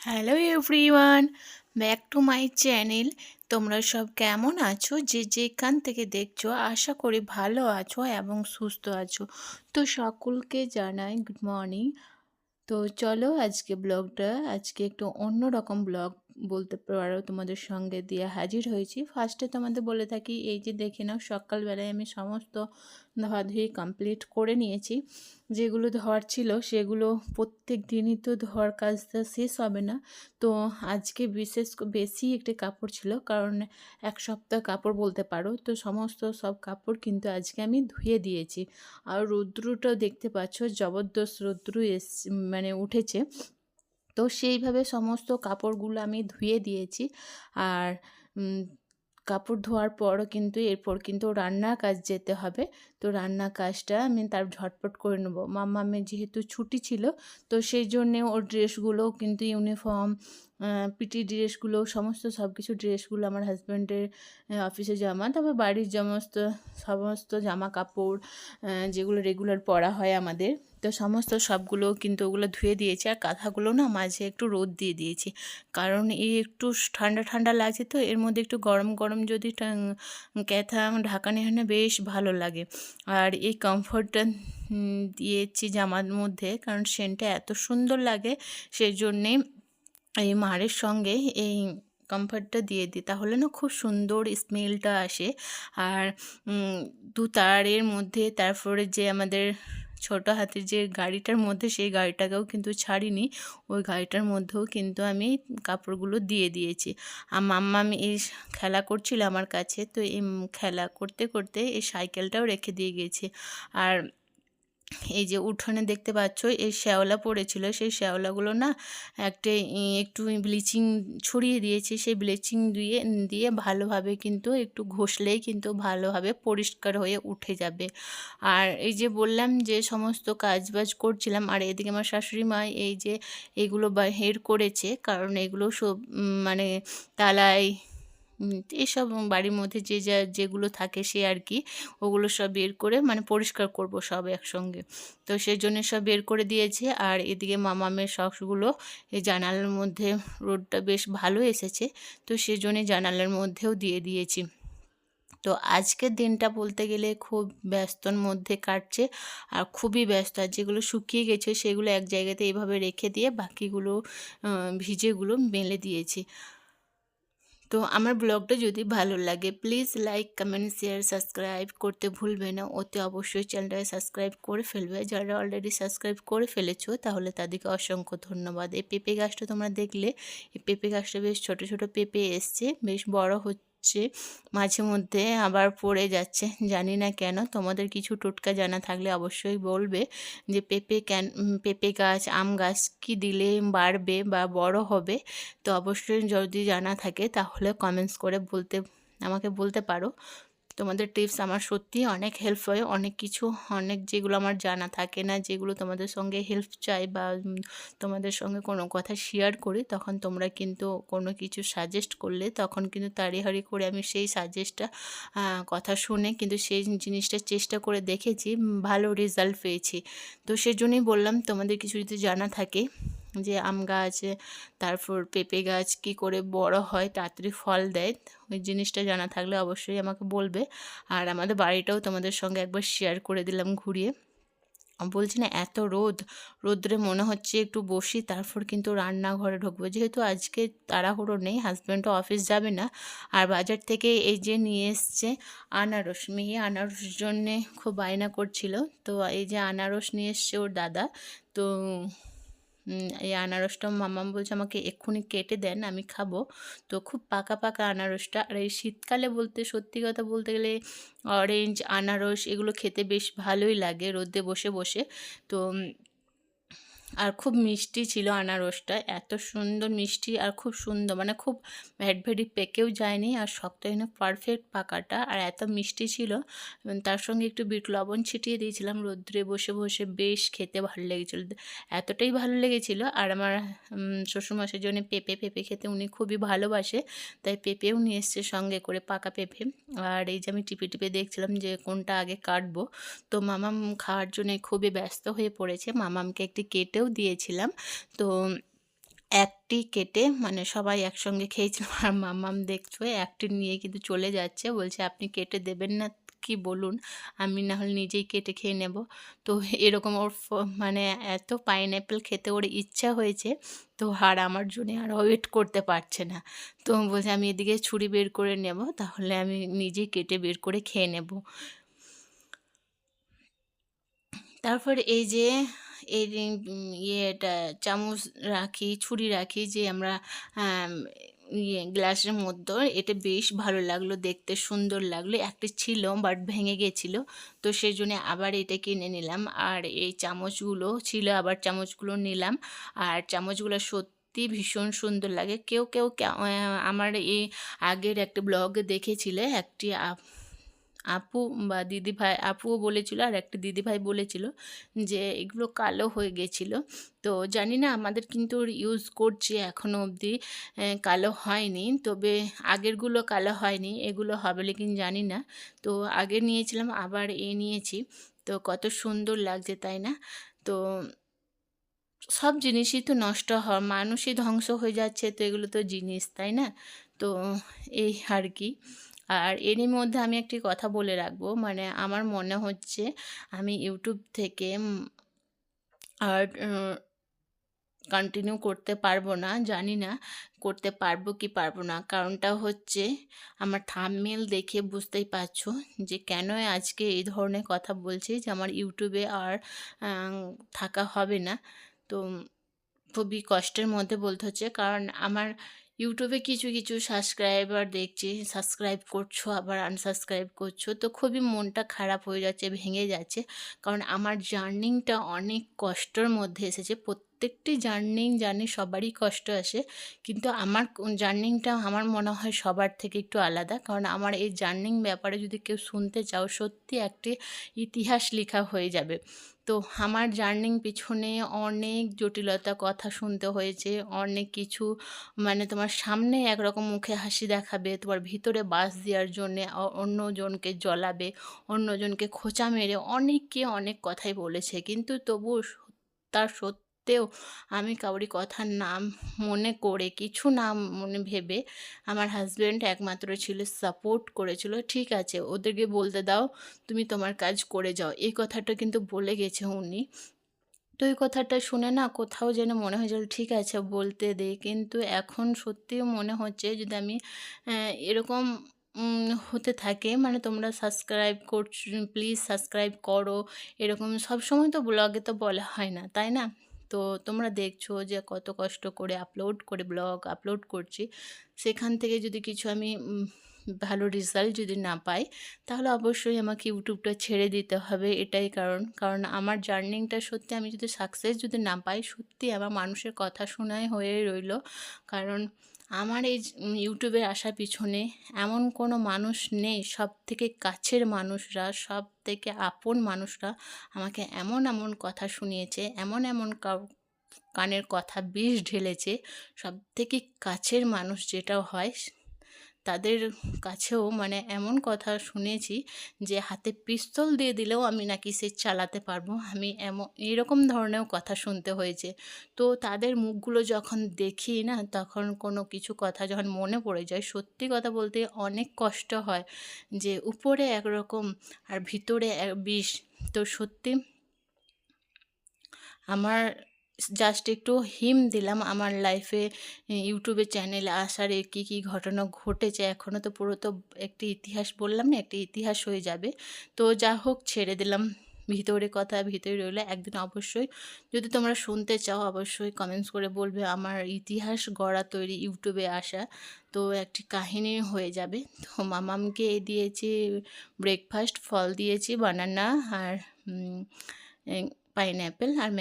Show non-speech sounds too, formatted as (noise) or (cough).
Hello everyone back to my channel তোমরা সব কেমন আছো? যে যেখান থেকে দেখছ, আশা করি ভালো আছো এবং সুস্থ আছো। তো সকলকে জানাই গুড মর্নিং তো চলো আজকে ব্লগটা আজকে একটু অন্য রকম ব্লগ বলতে পারো তোমাদের সঙ্গে দিয়ে হাজির হয়েছি। ফার্স্টে তোমাদের বলে থাকি, এই যে দেখে নাও, সকালবেলায় আমি সমস্ত ধোয়াধুয়ি কমপ্লিট করে নিয়েছি। যেগুলো ধোয়ার ছিল, সেগুলো প্রত্যেক দিনই তো ধোয়ার কাজটা শেষ হবে না। তো আজকে বিশেষ বেশি একটি কাপড় ছিল, কারণ এক সপ্তাহ কাপড় বলতে পারো, তো সমস্ত সব কাপড় কিন্তু আজকে আমি ধুয়ে দিয়েছি। আর রৌদ্রটাও দেখতে পাচ্ছ, জবরদস্ত রৌদ্র এস মানে উঠেছে। তো সেইভাবে সমস্ত কাপড়গুলো আমি ধুয়ে দিয়েছি। আর কাপড় ধোয়ার পরও কিন্তু, এরপর কিন্তু রান্না কাজ যেতে হবে। তো রান্না কাজটা আমি তার ঝটপট করে নেব। মাম্মামের যেহেতু ছুটি ছিল, তো সেই জন্যে ওর ড্রেসগুলো কিন্তু ইউনিফর্ম পিটি ড্রেসগুলো, সমস্ত সব কিছু ড্রেসগুলো আমার হাজব্যান্ডের অফিসে জামা, তারপর বাড়ির সমস্ত সমস্ত জামা কাপড় যেগুলো রেগুলার পরা হয় আমাদের। তো সমস্ত সবগুলো কিন্তু ওগুলো ধুয়ে দিয়েছি আর কাঁথাগুলো না মাঝে একটু রোদ দিয়ে দিয়েছি। কারণ এই একটু ঠান্ডা ঠান্ডা লাগছে তো, এর মধ্যে একটু গরম গরম যদি ক্যাথা ঢাকা হয় না বেশ ভালো লাগে। আর এই কমফর্টটা দিয়েছি জামার মধ্যে, কারণ সেন্টটা এত সুন্দর লাগে সেই জন্যে এই মারের সঙ্গে এই কমফর্টটা দিয়ে দিই, তাহলে না খুব সুন্দর স্মেলটা আসে। আর দু তারের মধ্যে, তারপরে যে আমাদের ছোট হাতের যে গাড়িটার মধ্যে, সেই গাড়িটাকেও কিন্তু ছাড়িনি, ওই গাড়িটার মধ্যেও কিন্তু আমি কাপড়গুলো দিয়ে দিয়েছি। আর আমি এই খেলা করছিল আমার কাছে, তো এই খেলা করতে করতে এই সাইকেলটাও রেখে দিয়ে গিয়েছি আর এই যে উঠোনে দেখতে পাচ্ছ, এই শ্যাওলা পড়েছিল, সেই শ্যাওলাগুলো না একটা একটু ব্লিচিং ছড়িয়ে দিয়েছি, সেই ব্লিচিং দিয়ে দিয়ে ভালোভাবে কিন্তু একটু ঘষলেই কিন্তু ভালোভাবে পরিষ্কার হয়ে উঠে যাবে। আর এই যে বললাম যে সমস্ত কাজ বাজ করছিলাম, আর এদিকে আমার শাশুড়ি মা এই যে এগুলো বাহির করেছে, কারণ এগুলো সব মানে তালায় এসব বাড়ির মধ্যে যে যা, যেগুলো থাকে সে আর কি, ওগুলো সব বের করে মানে পরিষ্কার করব সব একসঙ্গে। তো সেই জন্য সব বের করে দিয়েছে। আর এদিকে মামামের শখগুলো এই জানালার মধ্যে রোডটা বেশ ভালো এসেছে। তো সেই জন্যে জানালার মধ্যেও দিয়ে দিয়েছি। তো আজকের দিনটা বলতে গেলে খুব ব্যস্তর মধ্যে কাটছে আর খুবই ব্যস্ত। আর যেগুলো শুকিয়ে গেছে সেগুলো এক জায়গাতে এইভাবে রেখে দিয়ে বাকিগুলো ভিজেগুলো মেলে দিয়েছি। তো আমার ব্লগটা যদি ভালো লাগে please like comment share subscribe করতে ভুলবে না। ওতে অবশ্যই চ্যানেলটাকে সাবস্ক্রাইব করে ফেলবে। যারা অলরেডি সাবস্ক্রাইব করে ফেলেছো, তাহলে তাদেরকে অসংখ্য ধন্যবাদ। এই পেঁপে গাছটা তোমরা দেখলে, এই পেঁপে গাছটা বেশ ছোট ছোট পেঁপে এসছে, বেশ বড় হচ্ছে। হচ্ছে। মাঝে মধ্যে আবার পড়ে যাচ্ছে, জানি না কেন। তোমাদের কিছু টোটকা জানা থাকলে অবশ্যই বলবে যে পেঁপে কেন পেঁপে গাছ, আম গাছ কি দিলে বাড়বে বা বড় হবে? তো অবশ্যই যদি জানা থাকে তাহলে কমেন্টস করে বলতে, আমাকে বলতে পারো। তোমাদের টিপস আমার সত্যিই অনেক হেল্প হয়। অনেক কিছু, অনেক যেগুলো আমার জানা থাকে না, যেগুলো তোমাদের সঙ্গে হেল্প চাই বা তোমাদের সঙ্গে কোনো কথা শেয়ার করি, তখন তোমরা কিন্তু কোনো কিছু সাজেস্ট করলে তখন কিন্তু তাড়িহাড়ি করে আমি সেই সাজেস্টটা কথা শুনে কিন্তু সেই জিনিসটা চেষ্টা করে দেখেছি ভালো রেজাল্ট পেয়েছি। তো সেজন্যই বললাম, তোমাদের কিছু যদি জানা থাকে যে আম গাছ, তারপর পেঁপে গাছ কি করে বড় হয়, তাড়াতাড়ি ফল দেয়, ওই জিনিসটা জানা থাকলে অবশ্যই আমাকে বলবে। আর আমাদের বাড়িটাও তোমাদের সঙ্গে একবার শেয়ার করে দিলাম ঘুরিয়ে। বলছি না, এত রোদ, রোদ্রে মনে হচ্ছে একটু বসি, তারপর কিন্তু রান্নাঘরে ঢুকবো। যেহেতু আজকে তাড়াহুড়ো নেই হাজব্যান্ডও অফিস যাবে না। আর বাজার থেকে এই যে নিয়ে এসছে আনারস, মেয়ে আনারস জন্যে খুব বায়না করছিল। তো এই যে আনারস নিয়ে এসছে ওর দাদা। তো এই আনারসটা মামাম বলছে, আমাকে এক্ষুনি কেটে দেন, আমি খাব। তো খুব পাকা পাকা আনারসটা। আর এই শীতকালে বলতে, সত্যি কথা বলতে গেলে অরেঞ্জ আনারস এগুলো খেতে বেশ ভালোই লাগে রোদে বসে বসে। তো আর খুব মিষ্টি ছিল আনারসটা। এত সুন্দর মিষ্টি আর খুব সুন্দর মানে খুব ভ্যাটভেটি পেকেও যায়নি আর শক্ত না পারফেক্ট পাকাটা আর এত মিষ্টি ছিল। তার সঙ্গে একটু বিট লবণ ছিটিয়ে দিয়েছিলাম রোদ্রে বসে বসে, বেশ খেতে ভালো লেগেছিলো। এতটাই ভালো লেগেছিলো আর আমার শ্বশুরমশাইয়ের জন্য পেঁপে পেঁপে খেতে উনি খুবই ভালোবাসে, তাই পেঁপেও নিয়ে এসছে সঙ্গে করে পাকা পেঁপে। আর এই যে আমি টিপে টিপে দেখছিলাম যে কোনটা আগে কাটবো, তো মামাম খাওয়ার জন্য খুবই ব্যস্ত হয়ে পড়েছে। মামামকে একটি কেটে কেটেও দিয়েছিলাম। তো একটি কেটে মানে সবাই একসঙ্গে খেয়েছিলাম (laughs) আর মাম্মাম দেখছ, একটি নিয়ে কিন্তু চলে যাচ্ছে। বলছে, আপনি কেটে দেবেন না কি বলুন? আমি না হলে নিজেই কেটে খেয়ে নেব। তো এরকম ওর মানে এত পাইনঅ্যাপেল খেতে ওর ইচ্ছা হয়েছে, তো আর আমার জন্য আর ওয়েট করতে পারছে না। তো বলছে, আমি এদিকে ছুরি বের করে নেব, তাহলে আমি নিজেই কেটে বের করে খেয়ে নেব। তারপর এই যে এই ইয়েটা চামচ রাখি, ছুরি রাখি যে আমরা ইয়ে গ্লাসের মধ্যে। এটা বেশ ভালো লাগল, দেখতে সুন্দর লাগল। একটা ছিল বাট ভেঙে গেছিল। তো সেই জন্য আবার এটা কিনে নিলাম। আর এই চামচগুলো ছিল, আবার চামচগুলো নিলাম। আর চামচগুলো সত্যি ভীষণ সুন্দর লাগে। কেউ কেউ আমার এই আগের একটা ব্লগে দেখেছিলে, একটি আপ- বা দিদিভাই, আপুও বলেছিল আর একটা দিদিভাই বলেছিল যে এগুলো কালো হয়ে গেছিল। তো জানি না আমাদের কিন্তু ইউজ করছি এখনও অবধি কালো হয়নি। তবে আগেরগুলো কালো হয়নি, এগুলো হবে লেকিন জানি না। তো আগে নিয়েছিলাম, আবার এ নিয়েছি। তো কত সুন্দর লাগছে, তাই না? তো সব জিনিসই তো নষ্ট হয় মানুষই ধ্বংস হয়ে যাচ্ছে, তো এগুলো তো জিনিস, তাই না? তো এই আর কি। আর এরই মধ্যে আমি একটি কথা বলে রাখব। মানে আমার মনে হচ্ছে আমি ইউটিউব থেকে আর কন্টিনিউ করতে পারব না, জানি না করতে পারব কি পারব না। কারণটা হচ্ছে আমার থাম্বনেল দেখে বুঝতেই পারছ যে কেন আজকে এই ধরনের কথা বলছি যে আমার ইউটিউবে আর থাকা হবে না। তো খুবই কষ্টের মধ্যে বলতে হচ্ছে। কারণ আমার ইউটিউবে কিছু কিছু সাবস্ক্রাইবার দেখছি সাবস্ক্রাইব করছ, আবার আনসাবস্ক্রাইব করছ, তো খুবই মনটা খারাপ হয়ে যাচ্ছে, ভেঙে যাচ্ছে। কারণ আমার জার্নিংটা অনেক কষ্টর মধ্যে এসেছে। প্রত্যেকটি জার্নিং জানি সবারই কষ্ট আসে। কিন্তু আমার জার্নিংটা আমার মনে হয় সবার থেকে একটু আলাদা। কারণ আমার এই জার্নিং ব্যাপারে যদি কেউ শুনতে চাও, সত্যি একটি ইতিহাস লেখা হয়ে যাবে। তো আমার জার্নিং পিছনে অনেক জটিলতা কথা শুনতে হয়েছে। অনেক কিছু মানে তোমার সামনে একরকম মুখে হাসি দেখাবে, তোমার ভিতরে বাস দেওয়ার জন্যে অন্যজনকে জ্বলাবে, অন্যজনকে খোঁচা মেরে অনেককে অনেক কথাই বলেছে। কিন্তু তবু তার সত্ত্বেও আমি কাউরি কথার নাম মনে করে কিছু নাম মনে ভেবে আমার হাজব্যান্ড একমাত্র ছিল সাপোর্ট করেছিল। ঠিক আছে, ওদেরকে বলতে দাও তুমি তোমার কাজ করে যাও। এই কথাটা কিন্তু বলে গেছে উনি। তো এই কথাটা শুনে না কোথাও যেন মনে হয়েছিল ঠিক আছে, বলতে দে। কিন্তু এখন সত্যিও মনে হচ্ছে যদি আমি এরকম হতে থাকে মানে তোমরা সাবস্ক্রাইব করছ প্লিজ সাবস্ক্রাইব করো, এরকম সব সময় তো ব্লগে তো বলা হয় না, তাই না? তো তোমরা দেখছ যে কত কষ্ট করে আপলোড করে ব্লগ আপলোড করছি। সেখান থেকে যদি কিছু আমি ভালো রেজাল্ট যদি না পাই, তাহলে অবশ্যই আমাকে ইউটিউবটা ছেড়ে দিতে হবে, এটাই কারণ। কারণ আমার জার্নিংটা সত্যি আমি যদি সাকসেস যদি না পাই, সত্যি আমার মানুষের কথা শোনাই হয়ে রইল। কারণ আমার এই ইউটিউবে আসার পিছনে এমন কোনো মানুষ নেই সব থেকে কাছের মানুষরা সব থেকে আপন মানুষরা আমাকে এমন এমন কথা শুনিয়েছে, এমন এমন কানের কথা বিষ ঢেলেছে সব থেকে কাছের মানুষ যেটা হয় তাদের কাছেও মানে এমন কথা শুনেছি যে হাতে পিস্তল দিয়ে দিলেও আমি নাকি সে চালাতে পারব। আমি এমন, এরকম ধরনেরও কথা শুনতে হয়েছে। তো তাদের মুখগুলো যখন দেখি না, তখন কোনো কিছু কথা যখন মনে পড়ে যায়, সত্যি কথা বলতে অনেক কষ্ট হয় যে উপরে একরকম আর ভিতরে বিষ। তো সত্যি আমার জাস্ট একটু হিম দিলাম আমার লাইফে ইউটিউবে চ্যানেলে আসার কী কী ঘটনা ঘটেছে। এখনও তো পুরো তো একটি ইতিহাস বললাম না, একটি ইতিহাস হয়ে যাবে। তো যা হোক, ছেড়ে দিলাম। ভিতরে কথা ভিতরে রইলে। একদিন অবশ্যই যদি তোমরা শুনতে চাও, অবশ্যই কমেন্টস করে বলবে আমার ইতিহাস গড়া তৈরি ইউটিউবে আসা। তো একটি কাহিনী হয়ে যাবে। তো মামামকে দিয়েছি ব্রেকফাস্ট ফল দিয়েছি বানানা আর পাইনঅ্যাপেল আর ম্যাঙ্গো